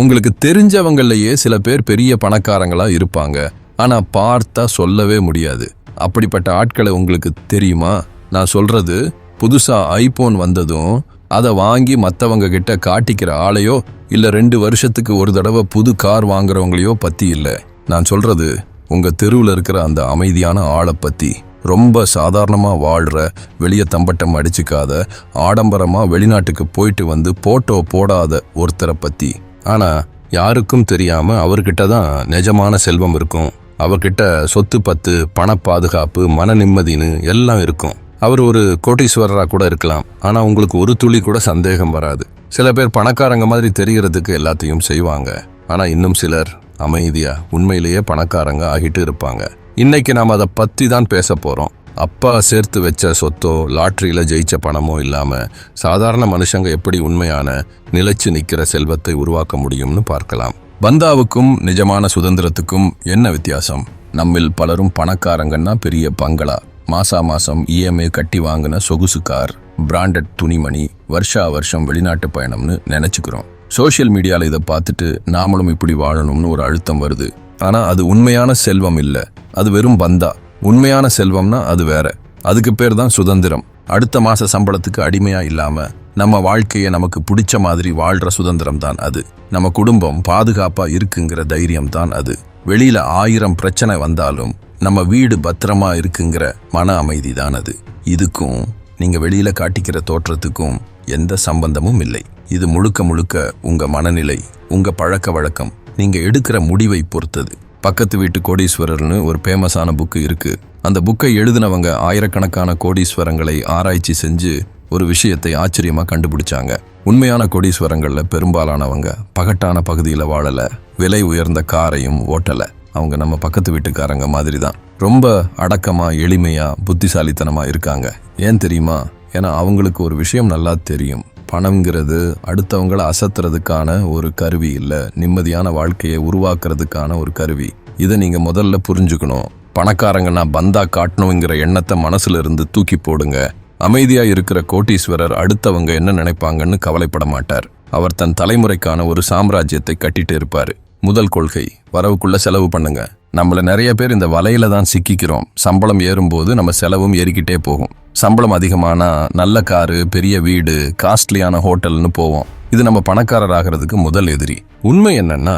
உங்களுக்கு தெரிஞ்சவங்களையே சில பேர் பெரிய பணக்காரங்களா இருப்பாங்க. ஆனா பார்த்தா சொல்லவே முடியாது. அப்படிப்பட்ட ஆட்களை உங்களுக்கு தெரியுமா? நான் சொல்றது புதுசா ஐபோன் வந்ததும் அதை வாங்கி மற்றவங்க கிட்ட காட்டிக்கிற ஆளையோ இல்ல ரெண்டு வருஷத்துக்கு ஒரு தடவை புது கார் வாங்குறவங்களையோ பத்தி இல்லை. நான் சொல்றது உங்க தெருவில் இருக்கிற அந்த அமைதியான ஆளை பத்தி. ரொம்ப சாதாரணமாக வாழ்கிற வெளியே தம்பட்டம் அடிச்சுக்காத ஆடம்பரமாக வெளிநாட்டுக்கு போயிட்டு வந்து போட்டோ போடாத ஒருத்தரை பற்றி ஆனால் யாருக்கும் தெரியாமல் அவர்கிட்ட தான் நிஜமான செல்வம் இருக்கும். அவர்கிட்ட சொத்து பத்து பண பாதுகாப்பு மன நிம்மதின்னு எல்லாம் இருக்கும். அவர் ஒரு கோட்டீஸ்வரராக கூட இருக்கலாம். ஆனால் உங்களுக்கு ஒரு துளி கூட சந்தேகம் வராது. சில பேர் பணக்காரங்க மாதிரி தெரிகிறதுக்கு எல்லாத்தையும் செய்வாங்க. ஆனால் இன்னும் சிலர் அமைதியாக உண்மையிலேயே பணக்காரங்க ஆகிட்டு இருப்பாங்க. இன்னைக்கு நாம் அதை பற்றி தான் பேச போகிறோம் அப்பா சேர்த்து வச்ச சொத்தோ லாட்ரியில் ஜெயிச்ச பணமோ இல்லாமல் சாதாரண மனுஷங்க எப்படி உண்மையான நிலைச்சு நிற்கிற செல்வத்தை உருவாக்க முடியும்னு பார்க்கலாம். பந்தாவுக்கும் நிஜமான சுதந்திரத்துக்கும் என்ன வித்தியாசம்? நம்மில் பலரும் பணக்காரங்கன்னா பெரிய பங்களா. மாசா மாசம் இஎம்ஐ கட்டி வாங்கின சொகுசு கார் பிராண்டட் துணிமணி வருஷா வருஷம் வெளிநாட்டு பயணம்னு நினைச்சுக்கிறோம். சோஷியல் மீடியாவில் இதை பார்த்துட்டு நாமளும் இப்படி வாழணும்னு ஒரு அழுத்தம் வருது. ஆனால் அது உண்மையான செல்வம் இல்லை. அது வெறும் பந்தா. உண்மையான செல்வம்னா அது வேற. அதுக்கு பேர் தான் சுதந்திரம். அடுத்த மாச சம்பளத்துக்கு அடிமையா இல்லாம நம்ம வாழ்க்கையை நமக்கு பிடிச்ச மாதிரி வாழ்ற சுதந்திரம் தான் அது. நம்ம குடும்பம் பாதுகாப்பா இருக்குங்கிற தைரியம் தான் அது. வெளியில ஆயிரம் பிரச்சனை வந்தாலும் நம்ம வீடு பத்திரமா இருக்குங்கிற மன அமைதி தான் அது. இதுக்கும் நீங்க வெளியில காட்டிக்கிற தோற்றத்துக்கும் எந்த சம்பந்தமும் இல்லை. இது முழுக்க முழுக்க உங்க மனநிலை உங்க பழக்க வழக்கம். நீங்க எடுக்கிற முடிவை பொறுத்தது. பக்கத்து வீட்டு கோடீஸ்வரர்னு ஒரு ஃபேமஸான புக்கு இருக்குது அந்த புக்கை எழுதினவங்க ஆயிரக்கணக்கான கோடீஸ்வரங்களை ஆராய்ச்சி செஞ்சு ஒரு விஷயத்தை ஆச்சரியமாக கண்டுபிடிச்சாங்க. உண்மையான கோடீஸ்வரங்களில் பெரும்பாலானவங்க பகட்டான பகுதியில் வாழல விலை உயர்ந்த காரையும் ஓட்டலை. அவங்க நம்ம பக்கத்து வீட்டுக்காரங்க மாதிரி தான் ரொம்ப அடக்கமாக எளிமையாக புத்திசாலித்தனமாக இருக்காங்க. ஏன் தெரியுமா? ஏன்னா அவங்களுக்கு ஒரு விஷயம் நல்லா தெரியும். பணம்ங்கிறது அடுத்தவங்களை அசத்துறதுக்கான ஒரு கருவி இல்லை. நிம்மதியான வாழ்க்கையை உருவாக்குறதுக்கான ஒரு கருவி. இதை நீங்கள் முதல்ல புரிஞ்சுக்கணும். பணக்காரங்க நான் பந்தா காட்டணுங்கிற எண்ணத்தை மனசுல இருந்து தூக்கி போடுங்க. அமைதியாக இருக்கிற கோட்டீஸ்வரர் அடுத்தவங்க என்ன நினைப்பாங்கன்னு கவலைப்பட மாட்டார். அவர் தன் தலைமுறைக்கான ஒரு சாம்ராஜ்யத்தை கட்டிட்டு இருப்பார். முதல் கொள்கை வரவுக்குள்ள செலவு பண்ணுங்க. நம்மள நிறைய பேர் இந்த வலையில தான் சிக்கிக்கிறோம். சம்பளம் ஏறும்போது நம்ம செலவும் ஏறிக்கிட்டே போகும். சம்பளம் அதிகமானா நல்ல காரு பெரிய வீடு காஸ்ட்லியான ஹோட்டல்னு போவோம். இது நம்ம பணக்காரர் ஆகிறதுக்கு முதல் எதிரி. உண்மை என்னன்னா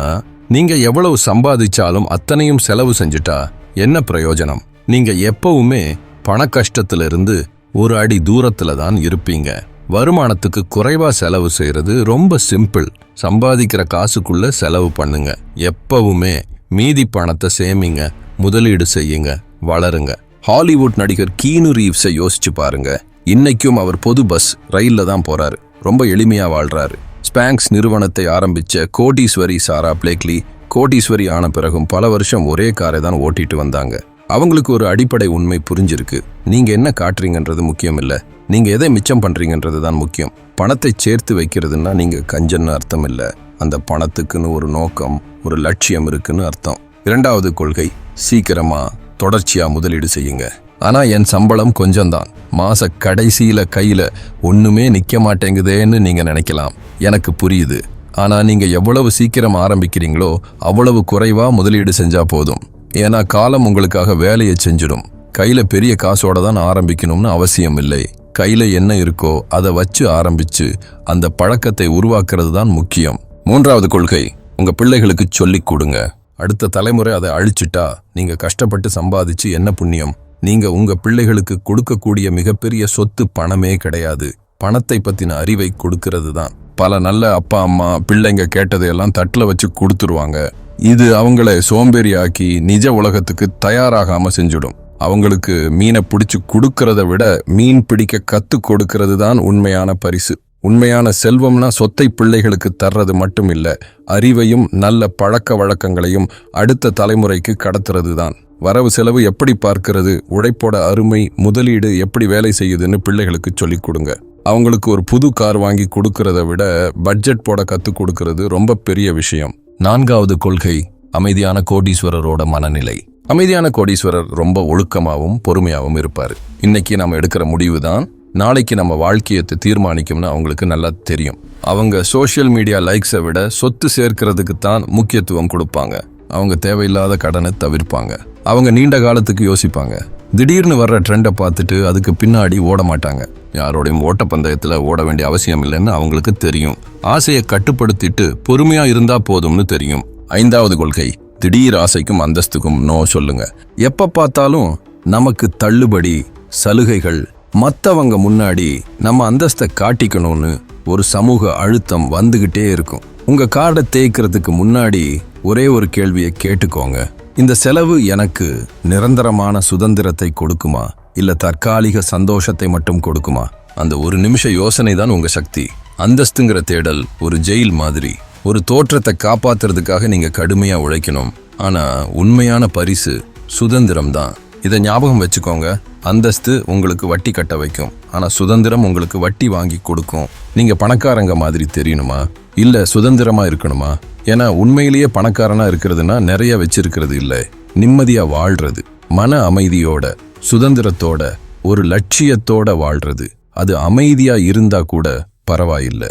நீங்க எவ்வளவு சம்பாதிச்சாலும் அத்தனையும் செலவு செஞ்சுட்டா என்ன பிரயோஜனம்? நீங்க எப்பவுமே பண கஷ்டத்திலிருந்து ஒரு அடி தூரத்துல தான் இருப்பீங்க. வருமானத்துக்கு குறைவா செலவு செய்யறது ரொம்ப சிம்பிள். சம்பாதிக்கிற காசுக்குள்ள செலவு பண்ணுங்க. எப்பவுமே மீதி பணத்தை சேமிங்க முதலீடு செய்யுங்க வளருங்க. ஹாலிவுட் நடிகர் கீனு ரீவ்ஸை யோசிச்சு பாருங்க. இன்னைக்கும் அவர் பொது பஸ் ரயிலில் தான் போறாரு. ரொம்ப எளிமையா வாழ்றாரு. ஸ்பேங்க்ஸ் நிறுவனத்தை ஆரம்பிச்ச கோட்டீஸ்வரி சாரா பிளேக்லி கோட்டீஸ்வரி ஆன பிறகும் பல வருஷம் ஒரே காரை தான் ஓட்டிட்டு வந்தாங்க. அவங்களுக்கு ஒரு அடிப்படை உண்மை புரிஞ்சிருக்கு. நீங்க என்ன காட்டுறீங்கன்றது முக்கியம் இல்ல. நீங்க எதை மிச்சம் பண்றீங்கன்றது தான் முக்கியம். பணத்தை சேர்த்து வைக்கிறதுன்னா நீங்க கஞ்சன்னு அர்த்தம் இல்ல. அந்த பணத்துக்குன்னு ஒரு நோக்கம் ஒரு லட்சியம் இருக்குன்னு அர்த்தம். இரண்டாவது கொள்கை சீக்கிரமா தொடர்ச்சியாக முதலீடு செய்யுங்க. ஆனால் என் சம்பளம் கொஞ்சம்தான். மாச கடைசியில் கையில் ஒன்றுமே நிற்க மாட்டேங்குதேன்னு நீங்கள் நினைக்கலாம். எனக்கு புரியுது. ஆனால் நீங்கள் எவ்வளவு சீக்கிரம் ஆரம்பிக்கிறீங்களோ அவ்வளவு குறைவாக முதலீடு செஞ்சால் போதும். ஏன்னா காலம் உங்களுக்காக வேலையை செஞ்சிடும். கையில் பெரிய காசோட தான் ஆரம்பிக்கணும்னு அவசியம் இல்லை. கையில் என்ன இருக்கோ அதை வச்சு ஆரம்பித்து அந்த பழக்கத்தை உருவாக்குறது தான் முக்கியம். மூன்றாவது கொள்கை உங்கள் பிள்ளைகளுக்கு சொல்லிக் கொடுங்க. அடுத்த தலைமுறை அதை அழிச்சிட்டா நீங்க கஷ்டப்பட்டு சம்பாதிச்சு என்ன புண்ணியம்? நீங்க உங்க பிள்ளைகளுக்கு கொடுக்கக்கூடிய மிகப்பெரிய சொத்து பணமே கிடையாது. பணத்தை பத்தின அறிவை கொடுக்கிறது தான் பல நல்ல அப்பா அம்மா பிள்ளைங்க கேட்டதையெல்லாம் தட்டில் வச்சு கொடுத்துருவாங்க. இது அவங்கள சோம்பேறியாக்கி நிஜ உலகத்துக்கு தயாராகாம செஞ்சுடும். அவங்களுக்கு மீனை பிடிச்சு கொடுக்கறத விட மீன் பிடிக்க கத்து கொடுக்கிறது தான் உண்மையான பரிசு. உண்மையான செல்வம்னா சொத்தை பிள்ளைகளுக்கு தர்றது மட்டும் இல்லை அறிவையும் நல்ல பழக்க வழக்கங்களையும் அடுத்த தலைமுறைக்கு கடத்துறது தான் வரவு செலவு எப்படி பார்க்கிறது உழைப்போட அருமை முதலீடு எப்படி வேலை செய்யுதுன்னு பிள்ளைகளுக்கு சொல்லிக் கொடுங்க. அவங்களுக்கு ஒரு புது கார் வாங்கி கொடுக்கறத விட பட்ஜெட் போட கற்றுக் கொடுக்கறது ரொம்ப பெரிய விஷயம். நான்காவது கொள்கை அமைதியான கோடீஸ்வரரோட மனநிலை. அமைதியான கோடீஸ்வரர் ரொம்ப ஒழுக்கமாகவும் பொறுமையாகவும் இருப்பார். இன்னைக்கு நாம் எடுக்கிற முடிவு தான் நாளைக்கு நம்ம வாழ்க்கையை தீர்மானிக்கும்னு அவங்களுக்கு நல்லா தெரியும். அவங்க சோஷியல் மீடியா லைக்ஸை விட சொத்து சேர்க்கிறதுக்கு தான் முக்கியத்துவம் கொடுப்பாங்க. அவங்க தேவையில்லாத கடனை தவிர்ப்பாங்க. அவங்க நீண்ட காலத்துக்கு யோசிப்பாங்க. திடீர்னு வர்ற ட்ரெண்டை பார்த்துட்டு அதுக்கு பின்னாடி ஓட மாட்டாங்க. யாரோடையும் ஓட்டப்பந்தயத்தில் ஓட வேண்டிய அவசியம் இல்லைன்னு அவங்களுக்கு தெரியும். ஆசையை கட்டுப்படுத்திட்டு பொறுமையாக இருந்தால் போதும்னு தெரியும். ஐந்தாவது கொள்கை திடீர் ஆசைக்கும் அந்தஸ்துக்கும் நோ சொல்லுங்க. எப்போ பார்த்தாலும் நமக்கு தள்ளுபடி சலுகைகள் மற்றவங்க முன்னாடி நம்ம அந்தஸ்தை காட்டிக்கணும்னு ஒரு சமூக அழுத்தம் வந்துகிட்டே இருக்கும். உங்க கார்டை தேய்க்கிறதுக்கு முன்னாடி ஒரே ஒரு கேள்வியை கேட்டுக்கோங்க. இந்த செலவு எனக்கு நிரந்தரமான சுதந்திரத்தை கொடுக்குமா? இல்ல தற்காலிக சந்தோஷத்தை மட்டும் கொடுக்குமா? அந்த ஒரு நிமிஷ யோசனை தான் உங்க சக்தி. அந்தஸ்துங்கிற தேடல் ஒரு ஜெயில் மாதிரி. ஒரு தோற்றத்தை காப்பாத்துறதுக்காக நீங்க கடுமையா உழைக்கணும். ஆனா உண்மையான பரிசு சுதந்திரம் தான் இதை ஞாபகம் வச்சுக்கோங்க. அந்தஸ்து உங்களுக்கு வட்டி கட்ட வைக்கும். ஆனால் சுதந்திரம் உங்களுக்கு வட்டி வாங்கி கொடுக்கும். நீங்கள் பணக்காரங்க மாதிரி தெரியணுமா? இல்லை சுதந்திரமாக இருக்கணுமா? ஏன்னா உண்மையிலேயே பணக்காரனாக இருக்கிறதுனா நிறைய வச்சிருக்கிறது இல்லை. நிம்மதியாக வாழ்றது மன அமைதியோட சுதந்திரத்தோட ஒரு லட்சியத்தோட வாழ்றது. அது அமைதியாக இருந்தால் கூட பரவாயில்லை.